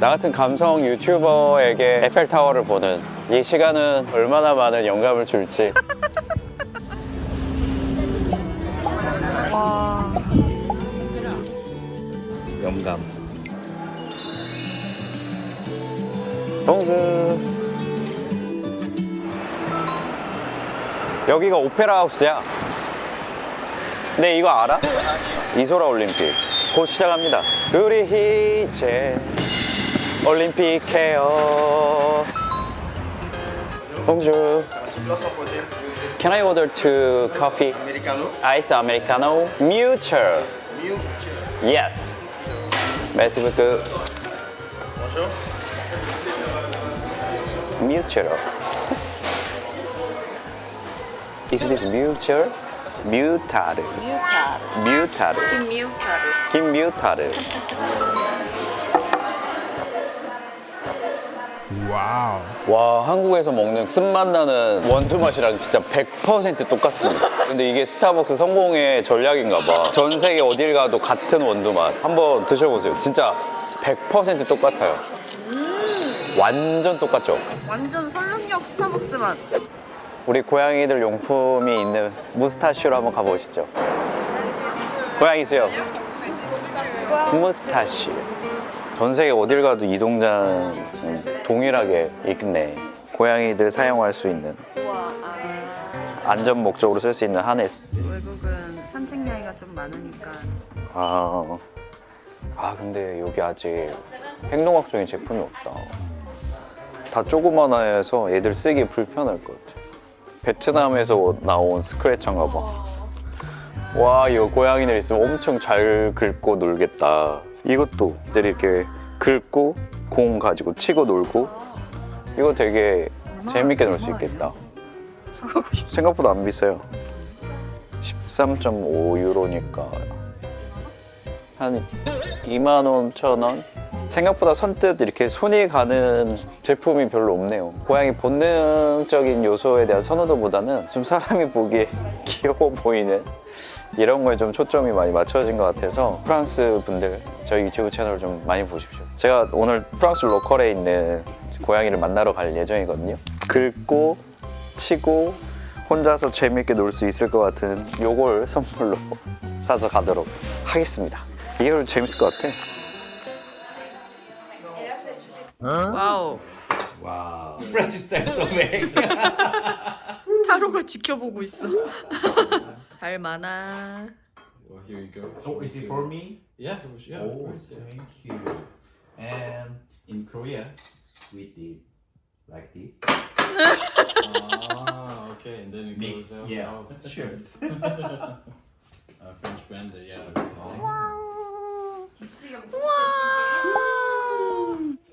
나 같은 감성 유튜버에게 에펠타워를 보는 이 시간은 얼마나 많은 영감을 줄지. 영감. 동수. 여기가 오페라 하우스야. 근데 이거 알아? 이소라 올림픽 곧 시작합니다. 우리 이제 올림픽 해요. 봉주. Can I order two coffee? Americano. Ice americano, mutual. Mutual. Yes. Merci beaucoup. Bonjour. Mutual. Is this mutual? 뮤타르. 미우 와우. 와 한국에서 먹는 쓴맛 나는 원두 맛이랑 진짜 100% 똑같습니다. 근데 이게 스타벅스 성공의 전략인가 봐. 전 세계 어딜 가도 같은 원두 맛. 한번 드셔보세요. 진짜 100% 똑같아요. 완전 똑같죠? 완전 설릉역 스타벅스 맛. 우리 고양이들 용품이 있는 무스타슈로 한번 가보시죠. 고양이 수요. 무스타슈. 전 세계 어딜 가도 이 동장은 동일하게 있네. 고양이들 사용할 수 있는 우와. 아, 안전 목적으로 쓸 수 있는 하네스. 외국은 산책량이가 좀 많으니까. 아, 아 근데 여기 아직 행동학적인 제품이 없다. 다 조그만해서 애들 쓰기 불편할 것 같아. 베트남에서 나온 스크래쳐인가 봐. 와 이거 고양이들 있으면 엄청 잘 긁고 놀겠다. 이것도 애들이 이렇게 긁고 공 가지고 치고 놀고 이거 되게 재밌게 놀 수 있겠다. 생각보다 안 비싸요. 13.5 유로니까 한 2만 원, 천 원? 생각보다 선뜻 이렇게 손이 가는 제품이 별로 없네요. 고양이 본능적인 요소에 대한 선호도보다는 좀 사람이 보기에 귀여워 보이는 이런 거에 좀 초점이 많이 맞춰진 것 같아서 프랑스 분들 저희 유튜브 채널 좀 많이 보십시오. 제가 오늘 프랑스 로컬에 있는 고양이를 만나러 갈 예정이거든요. 긁고 치고 혼자서 재밌게 놀 수 있을 것 같은 요걸 선물로 사서 가도록 하겠습니다. 이게 재밌을 것 같아. 와우. 와우. 프렌치 스타일 소맥. 타로가 지켜보고 있어. 잘 많아. Well, here you go. Oh, is it for me? Yeah, of course, yeah, of Oh, course. Yeah. thank you. And in Korea, we did like this. ah, okay, and then it Mix, goes out. yeah. Oh, Sure. uh, French blender, yeah.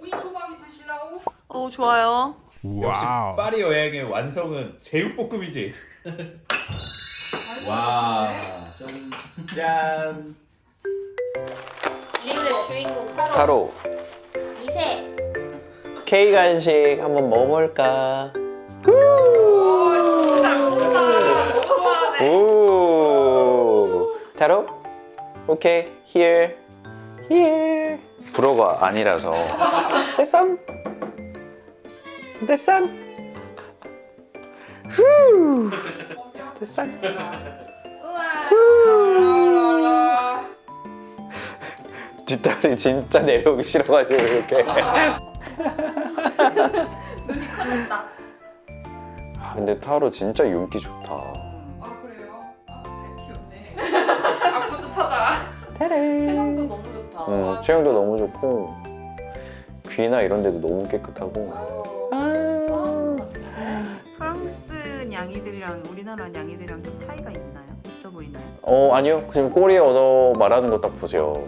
오이 소박이 드실라고? 어 좋아요. 역시 파리 여행의 완성은 제육볶음이지. 와. 짠. 짠. 오늘의 주인공 타로. 타로. 이세. K 간식 한번 먹어볼까? 오 타로? 오케이. Here. Here. 불어가 아니라서. 대쌈 대쌈 후 대쌈 뒷다리 진짜 내려오기 싫어가지고 이렇게. 눈이 커졌다. 아, 근데 타로 진짜 윤기 좋다. 아 그래요? 아잘 귀엽네. 아 뿌듯하다. 체형도 너무 좋다. 음, 체형도 너무 좋고 귀나 이런 데도 너무 깨끗하고 프랑스 냥이들이랑 우리나라 냥이들이랑 좀 차이가 있나요? 있어 보이나요? 어 아니요 지금 꼬리에 얻어 말하는 거 딱 보세요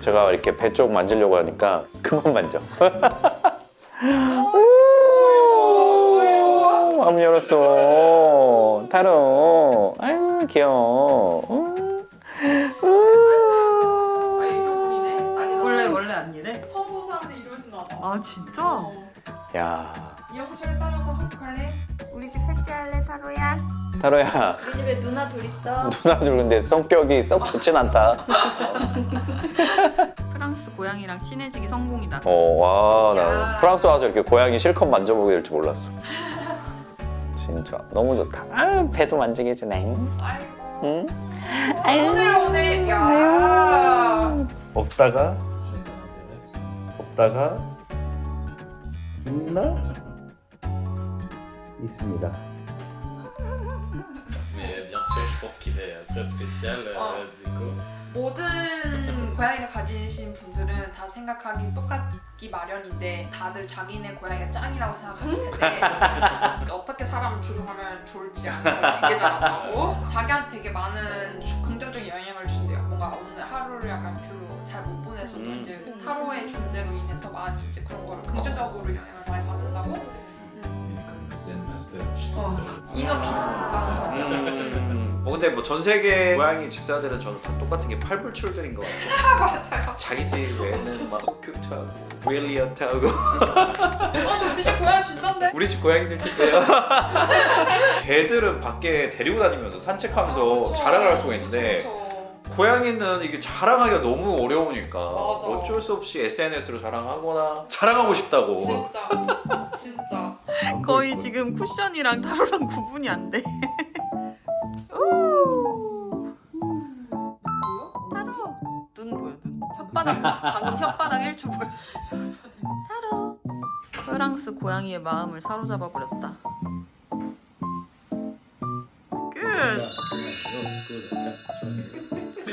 제가 이렇게 배 쪽 만지려고 하니까 그만 만져 오, 마음 열었어 타로 아유 귀여워 않아 아 진짜? 어. 야 이영철 따라서 한국 갈래? 우리 집 셋째 할래 타로야? 타로야 우리 집에 누나 둘 있어 누나 둘 근데 성격이 썩 좋진 않다 프랑스 고양이랑 친해지기 성공이다. 어, 와, 나 야. 프랑스 와서 이렇게 고양이 실컷 만져보게 될 줄 몰랐어. 진짜 너무 좋다. 아, 배도 만지게 해주네. 아이고. 응? 오늘 오늘 야. 없다가. 없다가 있나? 있습니다. Mais bien sûr, je pense qu'il est très spécial, euh, Oh. Déco. 모든 고양이를 가지신 분들은 다 생각하기 똑같기 마련인데 다들 자기네 고양이가 짱이라고 생각하기 때문에 어떻게 사람을 조종하면 좋을지 되게 잘한다고 자기한테 되게 많은 주- 긍정적인 영향을 준대요 뭔가 오늘 하루를 약간 별로 잘 못 보내서 도 음. 이제 타로의 존재로 인해서 많이 이제 그런 걸 긍정적으로 영향을 많이 받는다고 Zen Master. 어, 이너 피스 마스터 음, 뭐 근데 뭐 전 세계 고양이 집사들은 저는 다 똑같은 게 팔불출들인 것 같아요. 맞아요 자기 집 외에는 막 소큐트하고 브릴리언트하고 아 근데 우리 집 고양이 진짠데? 우리 집 고양이들 특별해요. 개들은 밖에 데리고 다니면서 산책하면서 아. 자랑을 할 수가 있는데 그쵸, 그쵸. 고양이는 이게 자랑하기가 너무 어려우니까 맞아. 어쩔 수 없이 SNS로 자랑하거나 자랑하고 싶다고 진짜 진짜 거의 지금 쿠션이랑 타로랑 구분이 안 돼. 오. 타로. 눈 보여 눈. 혓바닥 방금 혓바닥 1초 보였어. 타로. 프랑스 고양이의 마음을 사로잡아 버렸다. 끝. Cool.